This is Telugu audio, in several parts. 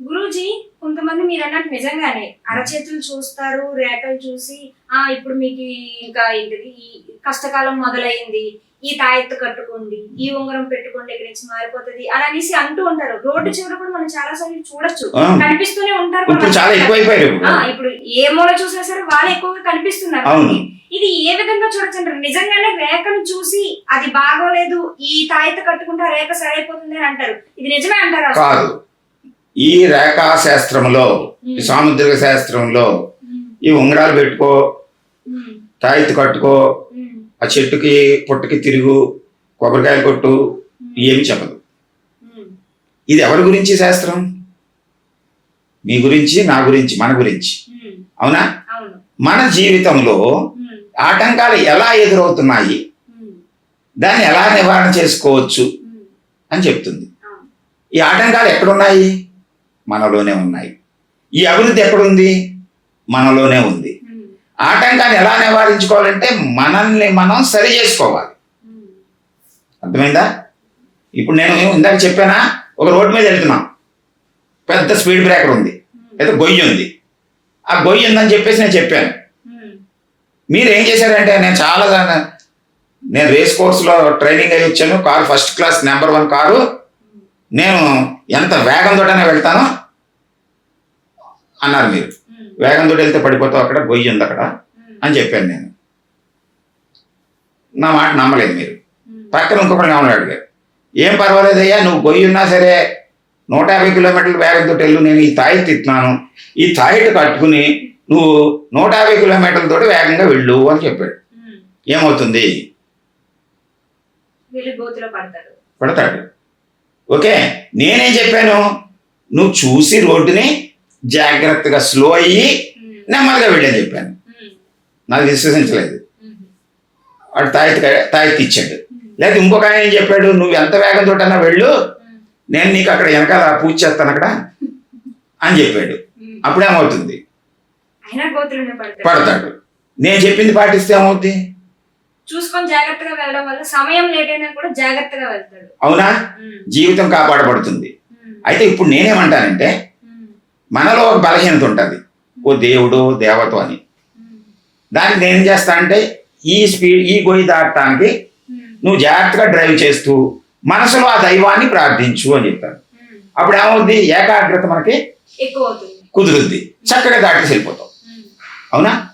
గురూజీ కొంతమంది మీరు అన్నట్టు నిజంగానే అరచేతులు చూస్తారు రేఖలు చూసి ఆ ఇప్పుడు మీకు ఇంకా ఏంటిది? ఈ కష్టకాలం మొదలైంది. ఈ తాయెత్తు కట్టుకోండి ఈ ఉంగరం పెట్టుకోండి ఇక్కడ నుంచి మారిపోతుంది అని అనేసి అంటూ ఉంటారు. రోడ్డు చివర కూడా మనం చాలా సార్లు చూడొచ్చు. కనిపిస్తూనే ఉంటారు ఇప్పుడు చాలా ఇప్పుడు ఏ మూల చూసినా సరే వాళ్ళు ఎక్కువగా కనిపిస్తున్నారు. ఇది ఏ విధంగా చూడొచ్చు అంటారు నిజంగానే రేఖను చూసి అది బాగోలేదు ఈ తాయెత్తు కట్టుకుంటే ఆ రేఖ సరైపోతుంది అని అంటారు. ఇది నిజమే అంటారా? ఈ రేఖా శాస్త్రంలో ఈ సాముద్రిక శాస్త్రంలో ఈ ఉంగరాలు పెట్టుకో ఉమ్, తాయెత్తు కట్టుకో ఉమ్, ఆ చెట్టుకి పుట్టకి తిరుగు కొబ్బరికాయలు కొట్టు ఏమి చెప్పదు. ఇది ఎవరి గురించి శాస్త్రం? మీ గురించి నా గురించి మన గురించి. అవునా? మన జీవితంలో ఆటంకాలు ఎలా ఎదురవుతున్నాయి? దాన్ని ఎలా నివారణ చేసుకోవచ్చు? అని చెప్తుంది. ఈ ఆటంకాలు ఎక్కడున్నాయి? మనలోనే ఉన్నాయి. ఈ అభివృద్ధి ఎక్కడుంది? మనలోనే ఉంది. ఉమ్, ఆటంకాన్ని ఎలా నివారించుకోవాలంటే మనల్ని మనం సరి చేసుకోవాలి. ఉమ్, అర్థమైందా? ఇప్పుడు నేను ఇందాక చెప్పానా? ఒక రోడ్డు మీద వెళ్తున్నాం. పెద్ద స్పీడ్ బ్రేకర్ ఉంది. లేదా గొయ్యి ఉంది. ఆ గొయ్యి ఉందని చెప్పేసి నేను చెప్పాను. మీరు ఏం చేశారంటే నేను చాలా నేను రేస్ కోర్సులో ట్రైనింగ్ అయ్యి వచ్చాను. Car first class number one car. నేను ఎంత వేగంతోటనే వెళ్తాను. అన్నారు మీరు. వేగంతో వెళ్తే పడిపోతావు అక్కడ గొయ్యి ఉంది అక్కడ అని చెప్పాను నేను. నా మాట నమ్మలేదు మీరు. పక్కన ఇంకొకటి కావాలి అడిగారు. ఏం పర్వాలేదయ్యా నువ్వు గొయ్యి ఉన్నా సరే నూట యాభై కిలోమీటర్ల వేగంతో వెళ్ళు నేను ఈ తాయిట్ ఇస్తున్నాను ఈ తాయిట్ కట్టుకుని నువ్వు నూట యాభై కిలోమీటర్లతో వేగంగా వెళ్ళు అని చెప్పాడు. ఏమవుతుంది? పడతాడు. ఓకే నేనేం చెప్పాను? నువ్వు చూసి రోడ్డుని జాగ్రత్తగా స్లో అయ్యి ఉమ్, నెమ్మదిగా వెళ్ళని చెప్పాను. ఉమ్, నాకు విశ్వసించలేదు ఉమ్, వాడు తాయెత్తు తాయెత్తు ఇచ్చాడు. లేదా ఇంకొక ఆయన ఏం చెప్పాడు? నువ్వు ఎంత వేగంతో వెళ్ళు. ఉమ్, నేను నీకు అక్కడ వెనకాల పూజ చేస్తాను అక్కడ అని చెప్పాడు. అప్పుడేమవుతుంది పడతాడు. నేను చెప్పింది పాటిస్తే ఏమవుద్ది? చూసుకొని జాగ్రత్తగా వెళ్ళడం వల్ల సమయం లేట్ అయినా కూడా జాగ్రత్తగా వెళ్తాడు. అవునా? జీవితం కాపాడబడుతుంది. అయితే ఇప్పుడు నేనేమంటానంటే మనలో ఒక బలహీనత ఉంటుంది. ఓ దేవుడు దేవత అని. దానికి నేనేం చేస్తా అంటే ఈ స్పీడ్ ఈ గొయ్యి దాటడానికి ఉమ్, నువ్వు జాగ్రత్తగా డ్రైవ్ చేస్తూ మనసులో ఆ దైవాన్ని ప్రార్థించు అని చెప్తాను. అప్పుడు ఏమవుద్ది? ఏకాగ్రత మనకి కుదురుద్ది. చక్కగా దాటి వెళ్ళిపోతాం అవునా?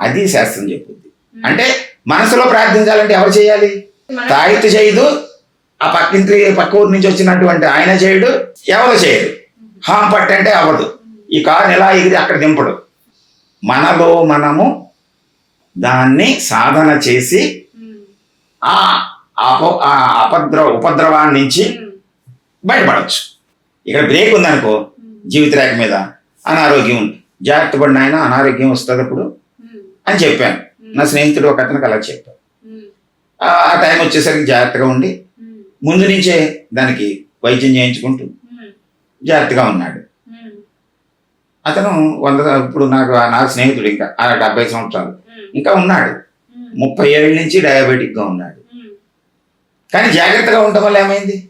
అది శాస్త్రం చెప్పుద్ది. అంటే మనసులో ప్రార్థించాలంటే ఎవరు చేయాలి? మన- తాయితు చేయదు. ఆ పక్కింటి పక్క ఊరు నుంచి వచ్చినటువంటి ఆయన చేయడు. ఎవరు చేయడు హాం పట్టంటే అవ్వదు. ఈ కారుని ఎలా ఎగిరి అక్కడ దింపడు? మనలో మనము దాన్ని సాధన చేసి ఆ అప ఆ అపద్ర ఉపద్రవాన్ని నుంచి బయటపడవచ్చు ఇక్కడ బ్రేక్ ఉందనుకో జీవిత రేఖ మీద అనారోగ్యం ఉంది. జాగ్రత్త పడిన ఆయన అనారోగ్యం వస్తుంది అప్పుడు అని చెప్పాను. నా స్నేహితుడు ఒక అతనికి అలా చెప్పాను ఆ టైం వచ్చేసరికి జాగ్రత్తగా ఉండి ముందు నుంచే దానికి వైద్యం చేయించుకుంటూ జాగ్రత్తగా ఉన్నాడు. అతను వంద ఇప్పుడు నాకు నాకు స్నేహితుడు ఇంకా ఆ డెబ్బై సంవత్సరాలు. ఇంకా ఉన్నాడు. ముప్పై ఏళ్ళ నుంచి డయాబెటిక్గా ఉన్నాడు. కానీ జాగ్రత్తగా ఉండటం వల్ల ఏమైంది?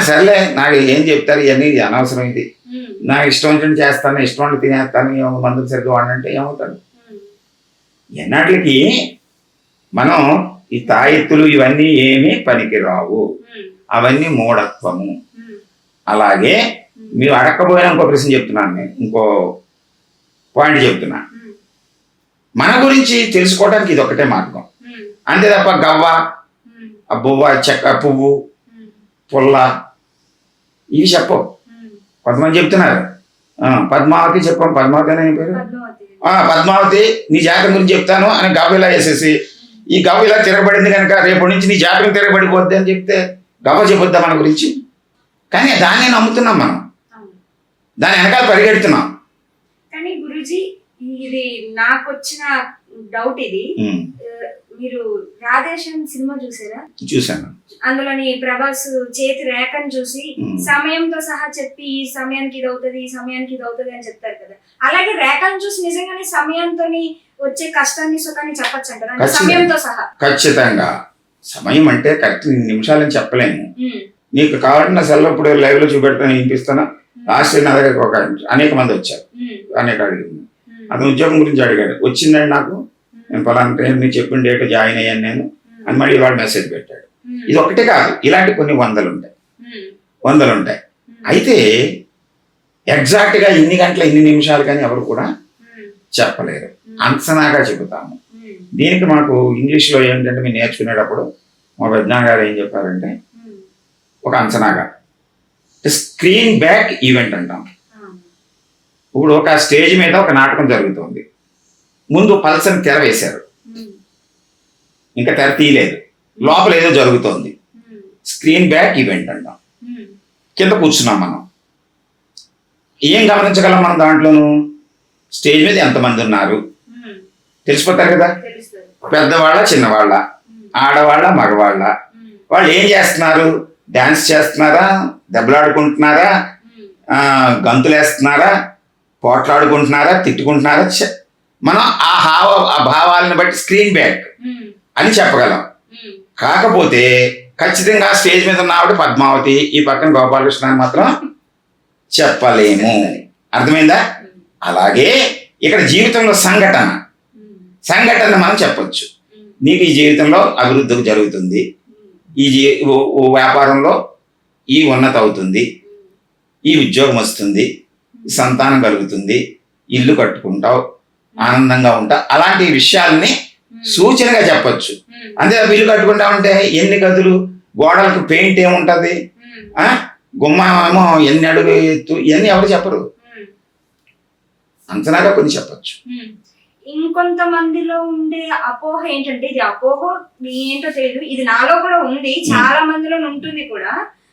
సర్లే నాకు ఏం చెప్తారు ఇవన్నీ అనవసరం ఇది నాకు ఇష్టం వచ్చినట్టు చేస్తాను ఇష్టం వంటి తినేస్తాను ఏమో మందులు సరిగ్గా వాడంటే ఏమవుతాడు? ఎన్నటికి మనం ఈ తాయెత్తులు ఇవన్నీ ఏమీ పనికిరావు. అవన్నీ మూఢత్వము. అలాగే మీరు అడగకపోయినా ఇంకో ప్రశ్న చెప్తున్నాను నేను ఇంకో పాయింట్ చెప్తున్నా. మన గురించి తెలుసుకోవడానికి ఇది ఒకటే మార్గం. అంతే తప్ప గవ్వ బువ్వ చెక్క పువ్వు పుల్ల ఇవి చెప్పవు. కొంతమంది చెప్తున్నారు. పద్మావతి చెప్పాం. పద్మావతి అనే పేరు? పద్మావతి నీ జాతకం గురించి చెప్తాను అని గవ్వ ఇలా వేసేసి ఈ గవ్వ ఇలా తిరగబడింది కనుక రేపటి నుంచి నీ జాతకం తిరగబడిపోద్ది అని చెప్తే గవ్వ చెప్పొద్దా మన గురించి? కానీ దాన్ని నమ్ముతున్నాం మనం. దాని వెనకాల పరిగెడుతున్నాం. కానీ గురుజీ ఇది నాకు వచ్చిన డౌట్ ఇది మీరు రాధేశం సినిమా చూసారా? చూశాను. అందులోని ప్రభాస్ చేతి రేఖను చూసి. సమయంతో సహా చెప్పి ఈ సమయానికి ఇది అవుతుంది ఈ సమయానికి ఇది అవుతుంది అని చెప్తారు కదా. అలాగే రేఖను చూసి నిజంగానే సమయంతో వచ్చే కష్టాన్ని సుఖాన్ని చెప్పచ్చు అంటారు. సమయంతో సహా. ఖచ్చితంగా. సమయం అంటే కరెక్ట్ నిమిషాలని చెప్పలేము. నీకు కావాలన్న సెల్ ఇప్పుడు లైవ్లో చూపెడతాను వినిపిస్తాను? లాస్ట్ నా దగ్గర ఒక అనేక మంది వచ్చారు. ఉమ్, అనేక అడిగింది. ఉమ్, అతను ఉద్యోగం గురించి అడిగాడు. వచ్చిందండి నాకు. నేను పలానా ట్రైన్ మీరు చెప్పిన డేట్ జాయిన్ అయ్యాను నేను. అని మళ్ళీ వాడు మెసేజ్ పెట్టాడు. ఇది ఒకటే కాదు. ఇలాంటి కొన్ని వందలు ఉంటాయి. వందలు ఉంటాయి అయితే ఎగ్జాక్ట్గా ఇన్ని గంటల ఇన్ని నిమిషాలు కానీ ఎవరు కూడా చెప్పలేరు. అంచనాగా చెబుతాము. దీనికి మాకు ఇంగ్లీష్లో ఏంటంటే మేము నేర్చుకునేటప్పుడు మా విజ్ఞాన గారు ఏం చెప్పారంటే ఒక అంచనాగా. స్క్రీన్ బ్యాక్ ఈవెంట్ అంటాం. ఇప్పుడు ఒక స్టేజ్ మీద ఒక నాటకం జరుగుతుంది. ముందు పల్సని తెర వేశారు. ఇంకా తెర తీయలేదు. లోపల ఏదో జరుగుతోంది. స్క్రీన్ బ్యాక్ ఈవెంట్ అంటాం. కింద కూర్చున్నాం మనం. ఏం గమనించగలం మనం దాంట్లోనూ? స్టేజ్ మీద ఎంతమంది ఉన్నారు? తెలిసిపోతారు కదా? పెద్దవాళ్ళ చిన్నవాళ్ళ ఆడవాళ్ళ మగవాళ్ళ. వాళ్ళు ఏం చేస్తున్నారు? డాన్స్ చేస్తున్నారా? దెబ్బలాడుకుంటున్నారా? గంతులేస్తున్నారా? పోట్లాడుకుంటున్నారా? తిట్టుకుంటున్నారా! మనం ఆ హావ ఆ భావాలను బట్టి స్క్రీన్ బ్యాక్ అని చెప్పగలం. కాకపోతే ఖచ్చితంగా స్టేజ్ మీద ఉన్న ఆవిడ పద్మావతి ఈ పక్కన గోపాలకృష్ణ అని మాత్రం చెప్పలేము. అర్థమైందా? అలాగే ఇక్కడ జీవితంలో సంఘటన. సంఘటన మనం చెప్పొచ్చు. నీకు ఈ జీవితంలో అభివృద్ధి జరుగుతుంది. ఈ వ్యాపారంలో ఈ ఉన్నత అవుతుంది ఈ ఉద్యోగం వస్తుంది సంతానం కలుగుతుంది ఇల్లు కట్టుకుంటావు ఆనందంగా ఉంటావు. అలాంటి విషయాల్ని సూచనగా చెప్పొచ్చు. అంతే ఇల్లు కట్టుకుంటామంటే ఎన్ని గదులు గోడలకు పెయింట్ ఏముంటది? ఉమ్, ఆ? గుమ్మ ఏమో ఎన్ని అడుగు ఎత్తు ఇవన్నీ ఎవరు చెప్పరు. అంచనాగా కొన్ని చెప్పొచ్చు. ఇంకొంతమందిలో ఉండే అపోహ ఏంటంటే ఇది అపోహ ఏంటో తెలియదు ఇది నాలో కూడా ఉంది. చాలా మందిలో ఉంటుంది కూడా.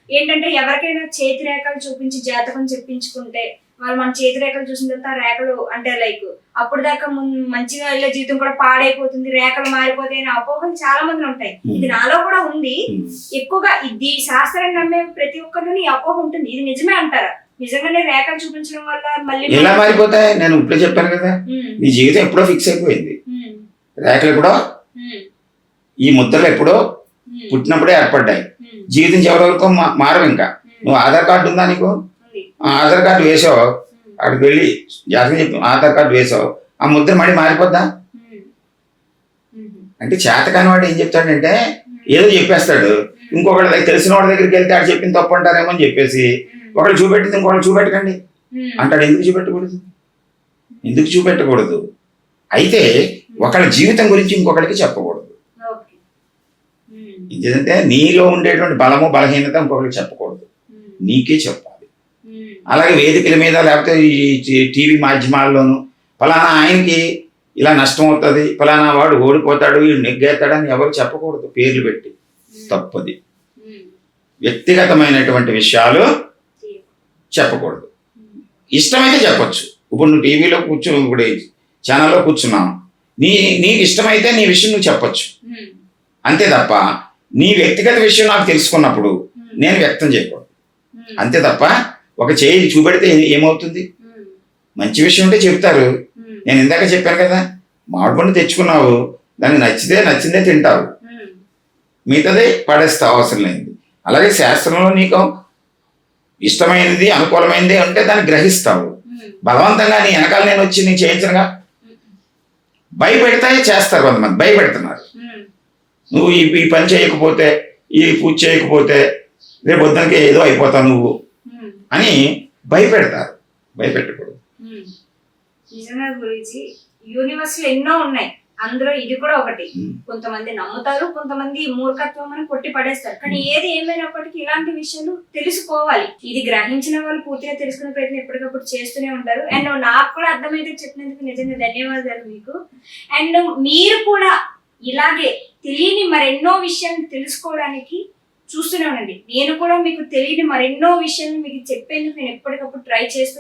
ఏంటంటే ఎవరికైనా చేతి రేఖలు చూపించి జాతకం చెప్పించుకుంటే వాళ్ళు మన చేతి రేఖలు చూసిన తర్వాత రేఖలు అంటే లైక్ అప్పుడు దాకా మంచిగా వెళ్ళే జీవితం కూడా పాడైపోతుంది. రేఖలు మారిపోతాయి అనే అపోహలు చాలా మంది ఉంటాయి. ఇది నాలో కూడా ఉంది. ఎక్కువగా ఇది శాస్త్రాన్ని నమ్మే ప్రతి ఒక్కరిలోని ఈ అపోహ ఉంటుంది. ఇది నిజమే అంటారా? నిజంగానే రేఖలు చూపించడం వల్ల మళ్ళీ ఎలా మారిపోతాయి? నేను ఇప్పుడే చెప్పాను కదా. నీ జీవితం ఎప్పుడో ఫిక్స్ అయిపోయింది. రేఖలు ఎప్పుడో? ఉమ్, ఈ ముద్రలు ఎప్పుడో? పుట్టినప్పుడే ఏర్పడ్డాయి. జీవితం చివరి వరకు మారవు ఇంకా. నువ్వు ఆధార్ కార్డు ఉందా నీకు? ఆధార్ కార్డు వేసావు. అక్కడికి వెళ్ళి జాతకం చెప్పి ఆధార్ కార్డు వేసావు. ఆ ముద్ర మళ్ళీ మారిపోద్దా? అంటే చేతకాని వాడు ఏం చెప్తాడంటే ఏదో చెప్పేస్తాడు. ఇంకొకటి తెలిసిన వాడి దగ్గరికి వెళ్తే ఆడు చెప్పింది తప్పు అంటారేమో అని చెప్పేసి ఒకళ్ళు చూపెట్టింది ఇంకొకళ్ళు చూపెట్టకండి. అంటాడు ఎందుకు చూపెట్టకూడదు? ఎందుకు చూపెట్టకూడదు? అయితే ఒకళ్ళ జీవితం గురించి ఇంకొకరికి చెప్పకూడదు. ఎందుకంటే నీలో ఉండేటువంటి బలము బలహీనత ఇంకొకరికి చెప్పకూడదు. నీకే చెప్పాలి. అలాగే వేదికల మీద లేకపోతే ఈ టీవీ మాధ్యమాల్లోనూ ఫలానా ఆయనకి ఇలా నష్టం అవుతుంది ఫలానా వాడు ఓడిపోతాడు వీడు నెగ్గేస్తాడని ఎవరు చెప్పకూడదు. పేర్లు పెట్టి. తప్పది. వ్యక్తిగతమైనటువంటి విషయాలు. చెప్పకూడదు. ఇష్టమైతే చెప్పొచ్చు. ఇప్పుడు నువ్వు టీవీలో కూర్చో ఇప్పుడు ఛానల్లో కూర్చున్నావు. నీ నీకు ఇష్టమైతే నీ విషయం నువ్వు చెప్పొచ్చు. ఉమ్, అంతే తప్ప నీ వ్యక్తిగత విషయం నాకు తెలుసుకున్నప్పుడు ఉమ్, నేను వ్యక్తం చేయకూడదు. ఉమ్, అంతే తప్ప ఒక చేయి చూపెడితే ఏమవుతుంది? మంచి విషయం ఉంటే చెప్తారు. నేను ఇందాక చెప్పాను కదా మామిడి పండు తెచ్చుకున్నావు దానికి నచ్చితే నచ్చిందే తింటావు. మిగతాదే పడేస్తావు అవసరం లేనిది అలాగే శాస్త్రంలో నీకు ఇష్టమైనది అనుకూలమైనది ఉంటే దాన్ని గ్రహిస్తావు. బలవంతంగా నీ వెనకాల నేను వచ్చి నీకు చేయించనుగా భయపెడతాయి చేస్తారు కొంతమంది భయపెడుతున్నారు. నువ్వు ఈ ఈ పని చేయకపోతే ఈ పూజ చేయకపోతే రేపు పొద్దునకి ఏదో అయిపోతావు నువ్వు. అని భయపెడతారు భయపెట్టకూడదు. గురించి లో ఎన్నో ఉన్నాయి. అందులో ఇది కూడా ఒకటి. కొంతమంది నమ్ముతారు కొంతమంది మూర్ఖత్వం అని కొట్టి పడేస్తారు. కానీ ఏది ఏమైనప్పటికీ ఇలాంటి విషయాలు తెలుసుకోవాలి. ఇది గ్రహించిన వాళ్ళు పూర్తిగా తెలుసుకునే ప్రయత్నం ఎప్పటికప్పుడు చేస్తూనే ఉంటారు. అండ్ నాకు కూడా అర్థమైతే చెప్పినందుకు నిజంగా ధన్యవాదాలు మీకు. అండ్ మీరు కూడా ఇలాగే తెలియని మరెన్నో విషయాలు తెలుసుకోవడానికి చూస్తూనే ఉండండి. నేను కూడా మీకు తెలియని మరెన్నో విషయాలు మీకు చెప్పేందుకు నేను ఎప్పటికప్పుడు ట్రై చేస్తూ